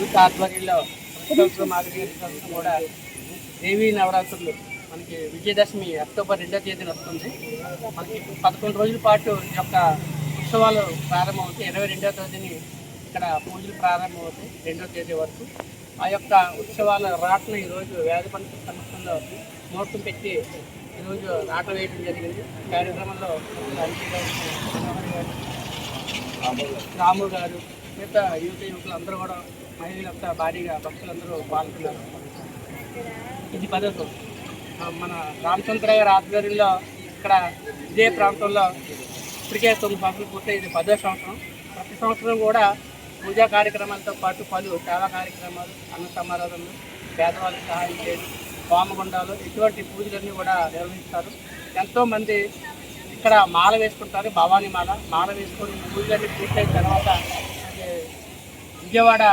Youth ఆధ్వర్యంలో సంవత్సరం సంవత్సరం కూడా దేవీ నవరాత్రులు మనకి విజయదశమి అక్టోబర్ రెండో తేదీన వస్తుంది. మనకి పదకొండు రోజుల పాటు ఈ యొక్క ఉత్సవాలు ప్రారంభమవుతాయి. ఇరవై రెండో తేదీని ఇక్కడ పూజలు ప్రారంభమవుతాయి రెండో తేదీ వరకు. ఆ యొక్క ఉత్సవాల రాటను ఈరోజు వేద పండిత సంస్థలో ముహూర్తం పెట్టి ఈరోజు రాట వేయడం జరిగింది. కార్యక్రమంలో రాము గారు మిగతా యువత యువకులు అందరూ కూడా మహిళలంతా భారీగా భక్తులందరూ పాల్గొన్నారు. ఇది పదో మన రామచంద్ర గారి ఆధ్వర్యంలో ఇక్కడ ఇదే ప్రాంతంలో ఇప్పటికే తొమ్మిది సంవత్సరాలు పూర్తి ఇది పదో సంవత్సరం. ప్రతి సంవత్సరం కూడా పూజా కార్యక్రమాలతో పాటు పలు సేవా కార్యక్రమాలు అన్న సమారాధనలు పేదవాళ్ళకి సహాయం చేయడం హోమగుండాలు ఇటువంటి పూజలన్నీ కూడా నిర్వహిస్తారు. ఎంతోమంది ఇక్కడ మాల వేసుకుంటారు భవానీ మాల. మాల వేసుకొని పూజలన్నీ పూర్తయిన తర్వాత విజయవాడ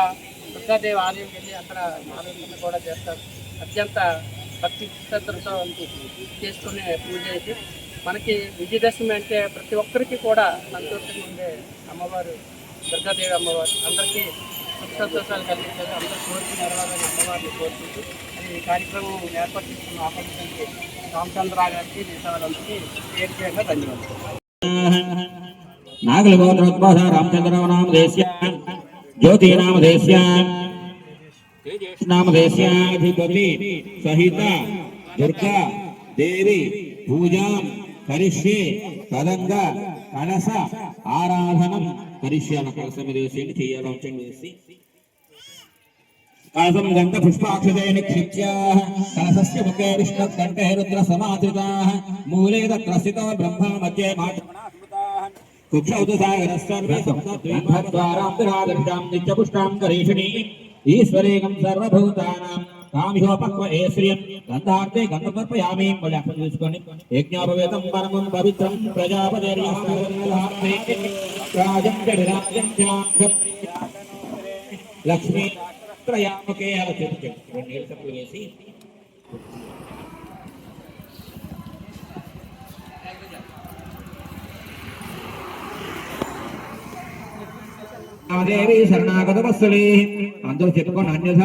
దుర్గాదేవి ఆలయం వెళ్ళి అక్కడ మాలన్నీ కూడా చేస్తారు. అత్యంత భక్తి శ్రద్ధలతో చేసుకునే పూజ చేసి మనకి విజయదశమి అంటే ప్రతి ఒక్కరికి కూడా సంతోషంగా ఉండే అమ్మవారు దుర్గాదేవి అమ్మవారు. అందరికీ సుఖ సంతోషాలు కలిగించాలి అందరూ కోరిక నెరవేరాలని అమ్మవారిని కోరుకుంటూ ఈ కార్యక్రమం ఏర్పాటు చేసుకున్న ఆపర్చునిటీ రామచంద్ర గారికి మిగతా వాళ్ళందరికీ పేరు పేరుగా ధన్యవాదాలు. రామచంద్రరావు నామ దేశ్యాన్ జ్యోతి నామధేస్య నామధేస్యాధిపతి సహిత దుర్గా దేవి పూజాం కరిష్యే తదంగ కలస ఆరాధనం కరిష్యామ కలసమిదేశేని చెయ్యాలో వేసి కలసం గంట పుష్పాక్షతయ నిక్షిప్య కలసస్య ముఖే విష్ణు కంఠే రుద్ర సమాశ్రితా మూలే తత్ర స్థితో బ్రహ్మ మధ్యే మాట కుక్షౌతు సాగరస్సర్వే సప్తద్వారాంతరాదభిషాం నిత్యపుష్టాం కరీషిణీ ఈశ్వరేకం సర్వభూతానాం. కామిహోపక్వ ఏ శ్రియం. గంధార్థే గంధమర్పయామి మళ్ళీ అర్థం చూసుకోండి. యజ్ఞోపవేతం పరమం పవిత్రం ప్రజాపతి లక్ష్మీ త్రయాముకే అలా చెప్పు వేసి నీళ్ళు దేవి శరణాగత వస్తులే అందరూ చెప్పుకోండి అన్యథ